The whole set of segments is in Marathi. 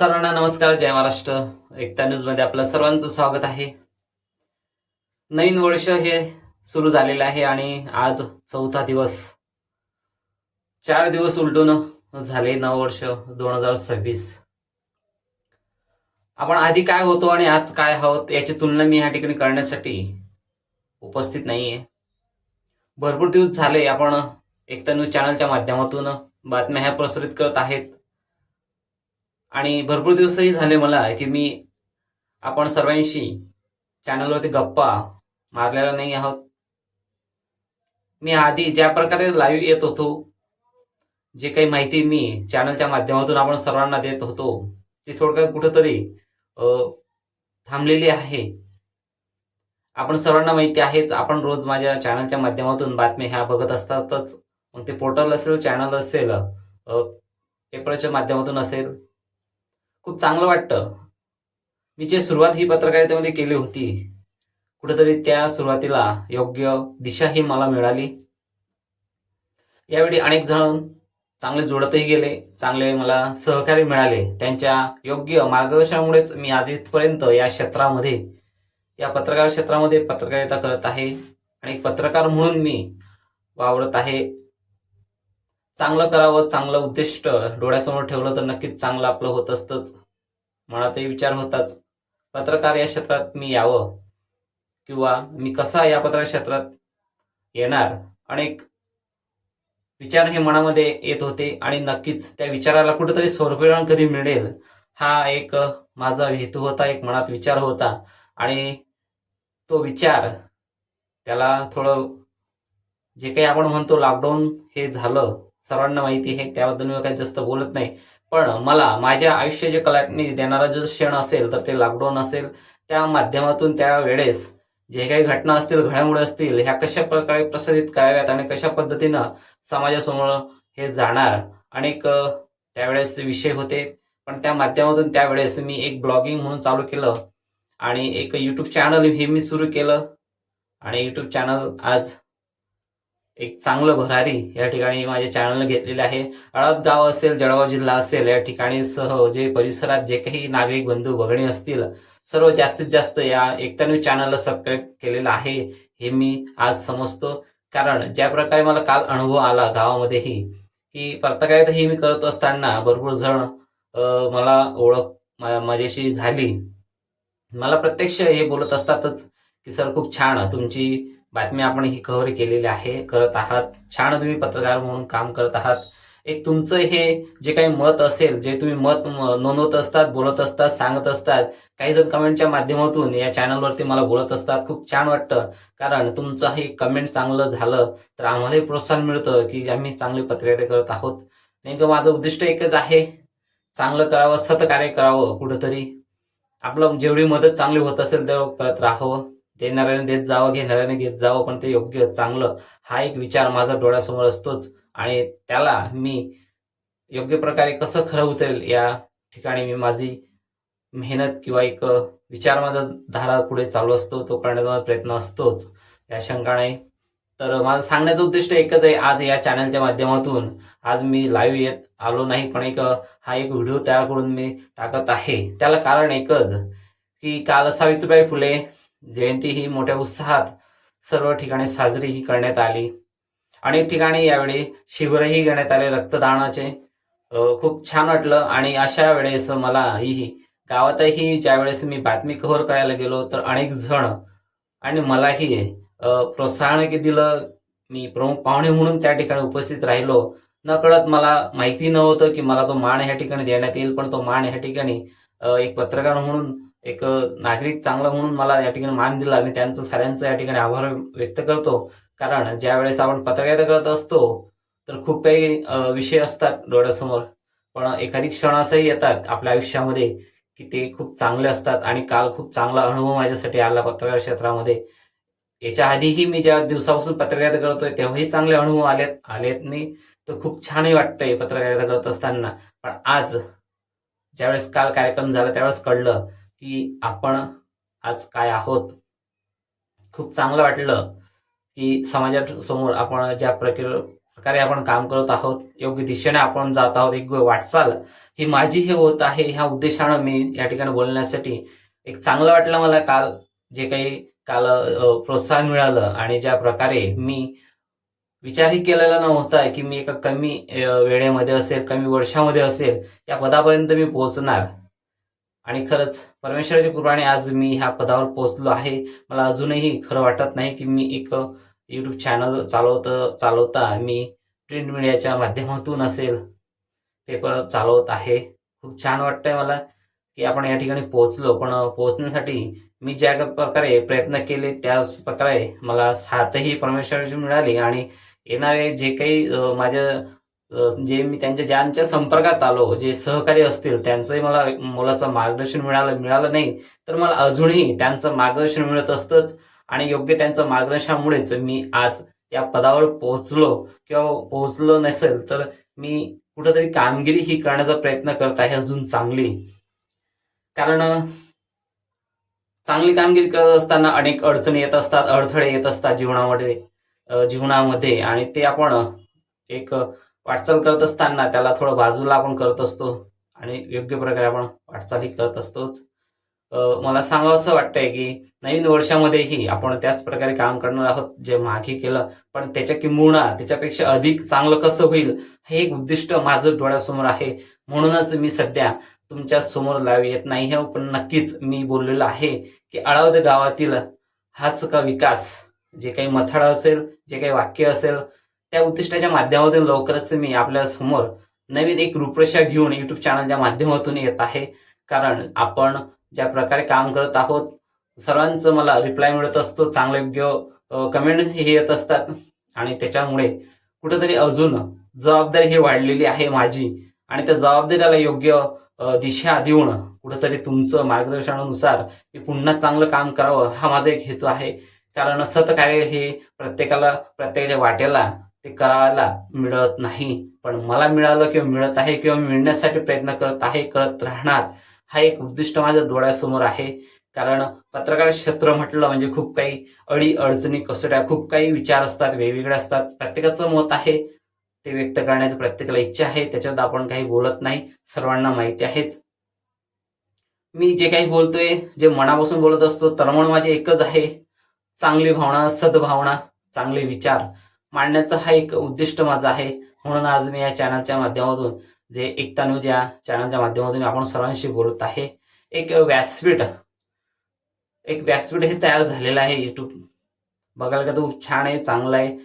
सर्वांना नमस्कार जय महाराष्ट्र. एकता न्यूजमध्ये आपलं सर्वांचं स्वागत आहे. नवीन वर्ष हे सुरू झालेलं आहे आणि आज चौथा दिवस. चार दिवस उलटून झाले नव वर्ष दोन हजार सव्वीस. आपण आधी काय होतो आणि आज काय आहोत याची तुलना मी ह्या ठिकाणी करण्यासाठी उपस्थित नाहीये. भरपूर दिवस झाले आपण एकता न्यूज चॅनलच्या माध्यमातून बातम्या ह्या प्रसारित करत आहेत. आणि भरपूर दिवसही झाले मला की मी आपण सर्वांशी चॅनलवरती गप्पा मारलेला नाही आहोत. मी आधी ज्या प्रकारे लाईव्ह येत होतो जे काही माहिती मी चॅनलच्या माध्यमातून आपण सर्वांना देत होतो ती थोडक्यात कुठंतरी थांबलेली आहे. आपण सर्वांना माहिती आहेच आपण रोज माझ्या चॅनलच्या माध्यमातून बातम्या ह्या बघत असतातच. मग ते पोर्टल असेल चॅनल असेल पेपरच्या माध्यमातून असेल खूप चांगलं वाटतं. मी जे सुरुवात ही पत्रकारितेमध्ये केली होती. कुठेतरी त्या सुरुवातीला योग्य दिशा ही मला मिळाली. यावेळी अनेक जण चांगले जोडतही गेले चांगले मला सहकार्य मिळाले. त्यांच्या योग्य मार्गदर्शनामुळेच मी आज इथपर्यंत या क्षेत्रामध्ये या पत्रकार क्षेत्रामध्ये पत्रकारिता करत आहे. आणि पत्रकार म्हणून मी वावरत आहे. चांगलं करावं चांगलं उद्दिष्ट डोळ्यासमोर ठेवलं तर नक्कीच चांगलं आपलं होत असतंच. मनातही विचार होताच पत्रकार या क्षेत्रात मी यावं? किंवा मी कसा या पत्रकार क्षेत्रात येणार? अनेक विचार हे मनामध्ये येत होते आणि नक्कीच त्या विचाराला कुठेतरी स्वरूपीकरण कधी मिळेल? हा एक माझा हेतू होता एक मनात विचार होता. आणि तो विचार त्याला थोडं जे काही आपण म्हणतो लॉकडाऊन हे झालं. सर्वांना माहिती आहे त्याबद्दल मी काही जास्त बोलत नाही. पण मला माझ्या आयुष्य जे कलाटणी देणारा जो क्षण असेल तर ते लॉकडाऊन असेल. त्या माध्यमातून त्या वेळेस जे काही घटना असतील घडामोडी असतील ह्या कशा प्रकारे प्रसारित कराव्यात आणि कशा पद्धतीनं समाजासमोर हे जाणार? अनेक त्यावेळेस विषय होते. पण त्या माध्यमातून त्यावेळेस मी एक ब्लॉगिंग म्हणून चालू केलं. आणि एक युट्यूब चॅनल हे मी सुरू केलं. आणि युट्यूब चॅनल आज एक चांगलं भरारी या ठिकाणी माझ्या चॅनलनं घेतलेले आहे. अळद गाव असेल जळगाव जिल्हा असेल या ठिकाणी सह जे परिसरात जे काही नागरिक बंधू बघणे असतील सर्व जास्तीत जास्त या एकता न्यूज चॅनलला सबस्क्राईब केलेलं आहे हे मी आज समजतो. कारण ज्या प्रकारे मला काल अनुभव आला गावामध्येही की पत्रकारिता मी करत असताना भरपूर जण मला ओळख माझ्याशी झाली. मला प्रत्यक्ष हे बोलत असतातच की सर खूप छान तुमची बातमी आपण ही कव्हर केलेली आहे. करत आहात. छान तुम्ही पत्रकार म्हणून काम करत आहात. एक तुमचं हे जे काही मत असेल जे तुम्ही मत नोंदवत असतात बोलत असतात सांगत असतात काही जण कमेंटच्या माध्यमातून या चॅनलवरती मला बोलत असतात. खूप छान वाटतं. कारण तुमचं हे कमेंट चांगलं झालं तर आम्हालाही प्रोत्साहन मिळतं की आम्ही चांगली पत्रकारिता करत आहोत. नेमकं माझं उद्दिष्ट एकच आहे. चांगलं करावं सतकार्य करावं कुठंतरी. आपलं जेवढी मदत चांगली होत असेल तेवढं करत राहावं. देणाऱ्याने देत जावं घेणाऱ्याने घेत जावं पण ते योग्य चांगलं हा एक विचार माझा डोळ्यासमोर असतोच. आणि त्याला मी योग्य प्रकारे कसं खरं उतरेल या ठिकाणी मी माझी मेहनत किंवा एक विचार माझा धारा पुढे चालू असतो तो करण्याचा माझा प्रयत्न असतोच. या शंका नाही. तर माझं सांगण्याचं उद्दिष्ट एकच आहे आज या चॅनलच्या माध्यमातून आज मी लाईव्ह येत आलो नाही पण एक हा एक व्हिडिओ तयार करून मी टाकत आहे. त्याला कारण एकच की काल सावित्रीबाई फुले जयंती ही मोठ्या उत्साहात सर्व ठिकाणी साजरी ही करण्यात आली. अनेक ठिकाणी यावेळी शिबिरही घेण्यात आले रक्तदानाचे. खूप छान वाटलं आणि अशा वेळेस मला ही गावातही ज्यावेळेस मी बातमी कव्हर करायला गेलो तर अनेक जण आणि मलाही प्रोत्साहन की दिलं. मी प्रमुख पाहुणे म्हणून त्या ठिकाणी उपस्थित राहिलो. नकळत मला माहिती नव्हतं की मला तो मान ह्या ठिकाणी देण्यात येईल पण तो मान ह्या ठिकाणी एक पत्रकार म्हणून एक नागरिक चांगला म्हणून मला या ठिकाणी मान दिला मी त्यांचं साऱ्यांचं या ठिकाणी आभार व्यक्त करतो. कारण ज्या वेळेस आपण पत्रकारिता करत असतो तर खूप काही विषय असतात डोळ्यासमोर. पण एखादी क्षण असंही येतात आपल्या आयुष्यामध्ये की ते खूप चांगले असतात आणि काल खूप चांगला अनुभव माझ्यासाठी आला पत्रकार क्षेत्रामध्ये. याच्या आधीही मी ज्या दिवसापासून पत्रकारिता करतोय तेव्हाही चांगले अनुभव आलेत आलेत नाही तर खूप छानही वाटतंय पत्रकारिता करत असताना. पण आज ज्यावेळेस काल कार्यक्रम झाला त्यावेळेस कळलं की आपण आज काय आहोत? खूप चांगलं वाटलं की समाजासमोर आपण ज्या प्रकार प्रकारे आपण काम करत आहोत योग्य दिशेने आपण जात आहोत एक वाटचाल ही माझी हे होत आहे ह्या उद्देशानं मी या ठिकाणी बोलण्यासाठी एक चांगलं वाटलं मला काल जे काही काल प्रोत्साहन मिळालं आणि ज्या प्रकारे मी विचारही केलेला नव्हता की मी एका कमी वेळेमध्ये असेल कमी वर्षामध्ये असेल या पदापर्यंत मी पोहोचणार. आणि खरंच परमेश्वराच्या कृपाने आज मी ह्या पदावर पोहोचलो आहे. मला अजूनही खरं वाटत नाही की मी एक युट्यूब चॅनल चालवत चालवता मी प्रिंट मीडियाच्या माध्यमातून असेल. पेपर चालवत आहे. खूप छान वाटतंय मला की आपण या ठिकाणी पोहोचलो. पण पोहोचण्यासाठी मी ज्या प्रकारे प्रयत्न केले त्याच प्रकारे मला साथही परमेश्वराची मिळाली आणि येणारे जे काही माझ्या जे मी त्यांच्या ज्यांच्या संपर्कात आलो जे सहकारी असतील त्यांचंही मला मुलाचं मार्गदर्शन मिळालं मिळालं नाही तर मला अजूनही त्यांचं मार्गदर्शन मिळत असतंच. आणि योग्य त्यांचं मार्गदर्शनामुळेच मी आज या पदावर पोहोचलो. किंवा पोहोचलो नसेल तर मी कुठंतरी कामगिरी ही करण्याचा प्रयत्न करत आहे अजून चांगली. कारण चांगली कामगिरी करत असताना अनेक अडचणी येत असतात अडथळे येत असतात जीवनामध्ये जीवनामध्ये. आणि ते आपण एक वाटचाल करत असताना त्याला थोडं बाजूला आपण करत असतो आणि योग्य प्रकारे आपण वाटचालही करत असतोच. मला सांगावं असं वाटतंय की नवीन वर्षामध्येही आपण त्याच प्रकारे काम करणार आहोत जे मागे केलं पण त्याच्या किंबुणा त्याच्यापेक्षा अधिक चांगलं कसं होईल हे एक उद्दिष्ट माझं डोळ्यासमोर आहे. म्हणूनच मी सध्या तुमच्यासमोर लाईव्ह येत नाही आहे पण नक्कीच मी बोललेलो आहे की अळावद गावातील हाच का विकास? जे काही मथाडा असेल जे काही वाक्य असेल त्या उद्दिष्टाच्या माध्यमातून लवकरच मी आपल्यासमोर नवीन एक रूपरेषा घेऊन युट्यूब चॅनलच्या माध्यमातून येत आहे. कारण आपण ज्या प्रकारे काम करत आहोत सर्वांचं मला रिप्लाय मिळत असतो चांगले योग्य कमेंट्स हे येत असतात. आणि त्याच्यामुळे कुठेतरी अजून जबाबदारी ही वाढलेली आहे माझी. आणि त्या जबाबदारीला योग्य दिशा देऊन कुठेतरी तुमचं मार्गदर्शनानुसार मी पुन्हा चांगलं काम करावं हा माझा एक हेतू आहे. कारण सतकार्य हे प्रत्येकाला प्रत्येकाच्या वाट्याला ते करायला मिळत नाही. पण मला मिळालं किंवा मिळत आहे किंवा मिळण्यासाठी प्रयत्न करत आहे करत राहणार हा एक उद्दिष्ट माझ्या डोळ्यासमोर आहे. कारण पत्रकार क्षेत्र म्हटलं म्हणजे खूप काही अडी अडचणी कसोट्या खूप काही विचार असतात वेगवेगळे असतात. प्रत्येकाचं मत आहे ते व्यक्त करण्याची प्रत्येकाला इच्छा आहे त्याच्यात आपण काही बोलत नाही. सर्वांना माहिती आहेच. मी जे काही बोलतोय जे मनापासून बोलत असतो तळमळ माझे एकच आहे चांगली भावना सद्भावना चांगले विचार. मांडण्याचा हा एक उद्दिष्ट माझं आहे. म्हणून आज मी या चॅनलच्या माध्यमातून जे एकता न्यूज या चॅनलच्या माध्यमातून आपण सर्वांशी बोलत आहे. एक व्यासपीठ एक व्यासपीठ हे तयार झालेलं आहे युट्यूब बघायला का तो खूप छान आहे चांगला आहे.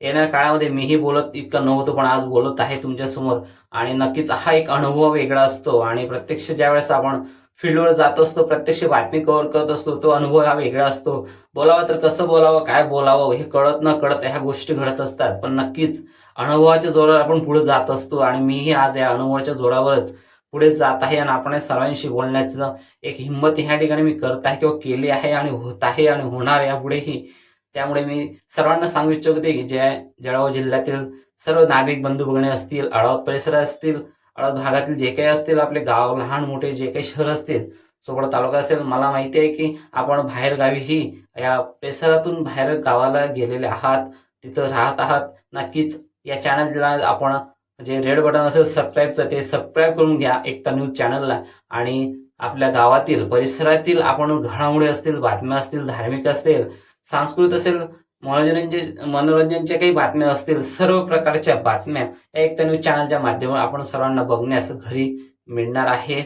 येणाऱ्या काळामध्ये मीही बोलत इतकं नव्हतं पण आज बोलत आहे तुमच्यासमोर. आणि नक्कीच हा एक अनुभव वेगळा असतो. आणि प्रत्यक्ष ज्यावेळेस आपण फील्डवर जात असतो प्रत्यक्ष बातमी कव्हर करत असतो तो अनुभव हा वेगळा असतो. बोलावं तर कसं बोलावं काय बोलावं हे कळत न कळत ह्या गोष्टी घडत असतात. पण नक्कीच अनुभवाच्या जोरावर आपण पुढे जात असतो आणि मीही आज या अनुभवाच्या जोरावरच पुढे जात आहे आणि आपण या सर्वांशी बोलण्याचं एक हिंमत ह्या ठिकाणी मी करत आहे किंवा केली आहे आणि होत आहे आणि होणार यापुढेही. त्यामुळे मी सर्वांना सांगू इच्छितो की ज्या जळगाव जिल्ह्यातील सर्व नागरिक बंधू भगिनी असतील अळावत परिसर असतील भागातील जे काही असतील आपले गाव लहान मोठे जे काही शहर असतील सोबत तालुका असेल मला माहिती आहे की आपण बाहेर गावीही या परिसरातून बाहेर गावाला गेलेले आहात तिथं राहत आहात. नक्कीच या चॅनलला आपण जे रेड बटन असेल सबस्क्राईबचं ते सबस्क्राईब करून घ्या एकता न्यूज चॅनलला आणि आपल्या गावातील परिसरातील आपण घडामोडी असतील बातम्या असतील धार्मिक असतील सांस्कृतिक असेल मनोरंजनचे मनोरंजनच्या काही बातम्या असतील सर्व प्रकारच्या बातम्या या एकता न्यूज चॅनलच्या माध्यमातून आपण सर्वांना बघण्यास घरी मिळणार आहे.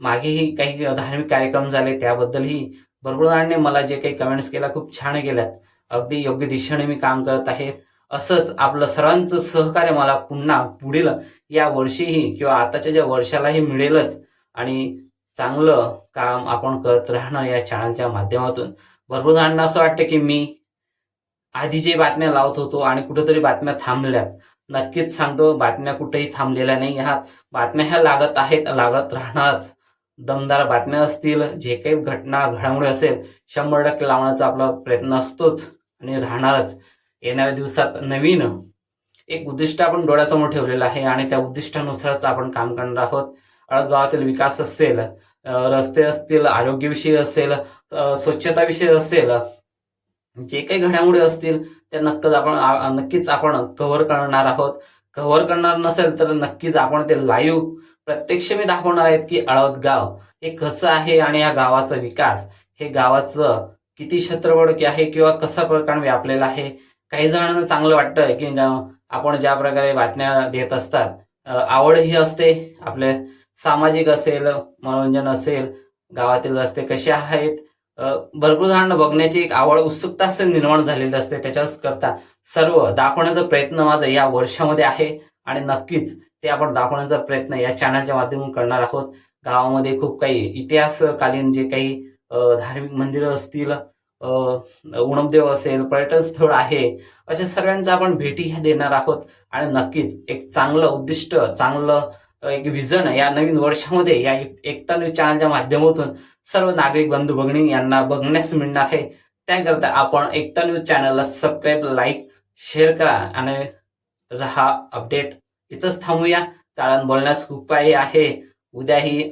मागेही काही धार्मिक कार्यक्रम झाले त्याबद्दलही भरपूर मला जे काही कमेंट्स केल्या खूप छान केल्यात अगदी योग्य दिशेने मी काम करत आहे. असंच आपलं सर्वांचं सहकार्य मला पुन्हा पुढील या वर्षीही किंवा आताच्या ज्या वर्षालाही मिळेलच आणि चांगलं काम आपण करत राहणार या चॅनलच्या माध्यमातून. भरपूर जणांना असं वाटतं की मी आधी जे बातम्या लावत होतो आणि कुठेतरी बातम्या थांबल्यात नक्कीच सांगतो बातम्या कुठेही थांबलेल्या नाही आहात. बातम्या ह्या लागत आहेत लागत राहणारच. दमदार बातम्या असतील जे काही घटना घडामोडी असेल शंभर टक्के लावण्याचा आपला प्रयत्न असतोच आणि राहणारच. येणाऱ्या दिवसात नवीन एक उद्दिष्ट आपण डोळ्यासमोर ठेवलेलं आहे आणि त्या उद्दिष्टानुसारच आपण काम करणार आहोत. अळद गावातील विकास असेल रस्ते असतील आरोग्यविषयी असेल स्वच्छताविषयी असेल जे काही घडामोडी असतील त्या नक्कीच आपण नक्कीच आपण कव्हर करणार आहोत. कव्हर करणार नसेल तर नक्कीच आपण ते लाईव्ह प्रत्यक्ष मी दाखवणार आहेत की अळवत गाव हे कसं आहे आणि या गावाचा विकास. हे गावाचं किती क्षेत्रफळ आहे किंवा कसा प्रकार व्यापलेला आहे. काही जणांना चांगलं वाटतं की आपण ज्या प्रकारे बातम्या देत असतात. आवड ही असते. आपले सामाजिक असेल मनोरंजन असेल गावातील रस्ते कसे आहेत भरपूर जणांना बघण्याची एक आवड उत्सुकता असे निर्माण झालेली असते. त्याच्याच करता सर्व दाखवण्याचा प्रयत्न माझा या वर्षामध्ये आहे आणि नक्कीच ते आपण दाखवण्याचा प्रयत्न या चॅनलच्या माध्यमातून करणार आहोत. गावामध्ये खूप काही इतिहासकालीन जे काही धार्मिक मंदिरं असतील अ, असेल पर्यटन स्थळ आहे अशा सगळ्यांचा आपण भेटी ह्या देणार आहोत. आणि नक्कीच एक चांगलं उद्दिष्ट चांगलं एक विजन या नवीन वर्षामध्ये या एकता न्यूज चॅनलच्या माध्यमातून सर्व नागरिक बंधू भगिनी यांना बघण्यास मिळणार आहे. त्याकरता आपण एकता न्यूज चॅनलला सबस्क्राईब लाईक शेअर करा आणि रहा अपडेट इथंच थांबूया. कारण बोलण्यास खूप काही आहे. उद्याही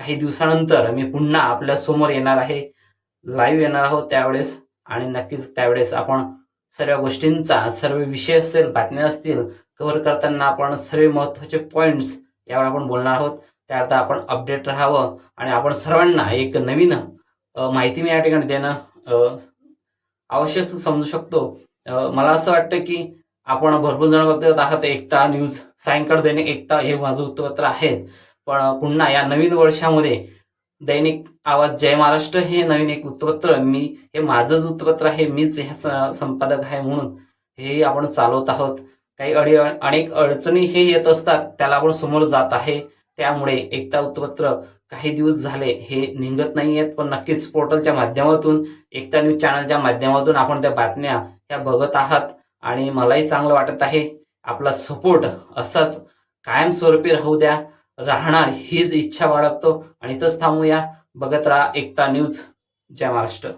काही दिवसानंतर मी पुन्हा आपल्यासमोर येणार आहे. लाईव्ह येणार आहोत त्यावेळेस आणि नक्कीच त्यावेळेस आपण सर्व गोष्टींचा सर्व विषय असेल बातम्या असतील कव्हर करताना आपण सर्व महत्त्वाचे पॉइंट्स यावर आपण बोलणार आहोत. त्याकरता आपण अपडेट राहावं आणि आपण सर्वांना एक नवीन माहिती मी या ठिकाणी देणं आवश्यक समजू शकतो. मला असं वाटतं की आपण भरपूर जण बघत आहात एकता न्यूज सायंकाळ दैनिक एकता हे माझं वृत्तपत्र आहेत. पण पुन्हा या नवीन वर्षामध्ये दैनिक आवाज जय महाराष्ट्र हे नवीन एक वृत्तपत्र मी हे माझंच वृत्तपत्र आहे मीच ह्या स- संपादक आहे म्हणून हे आपण चालवत आहोत. काही अडी अनेक अडचणी हे येत असतात त्याला आपण समोर जात आहे. त्यामुळे एकता वृत्तपत्र काही दिवस झाले हे निघत नाही आहेत पण नक्कीच पोर्टलच्या माध्यमातून एकता न्यूज चॅनलच्या माध्यमातून आपण त्या बातम्या ह्या बघत आहात. आणि मलाही चांगलं वाटत आहे. आपला सपोर्ट असाच कायमस्वरूपी राहू द्या. राहणार हीच इच्छा बाळगतो. आणि इथंच थांबूया. बघत राहा एकता न्यूज जय महाराष्ट्र.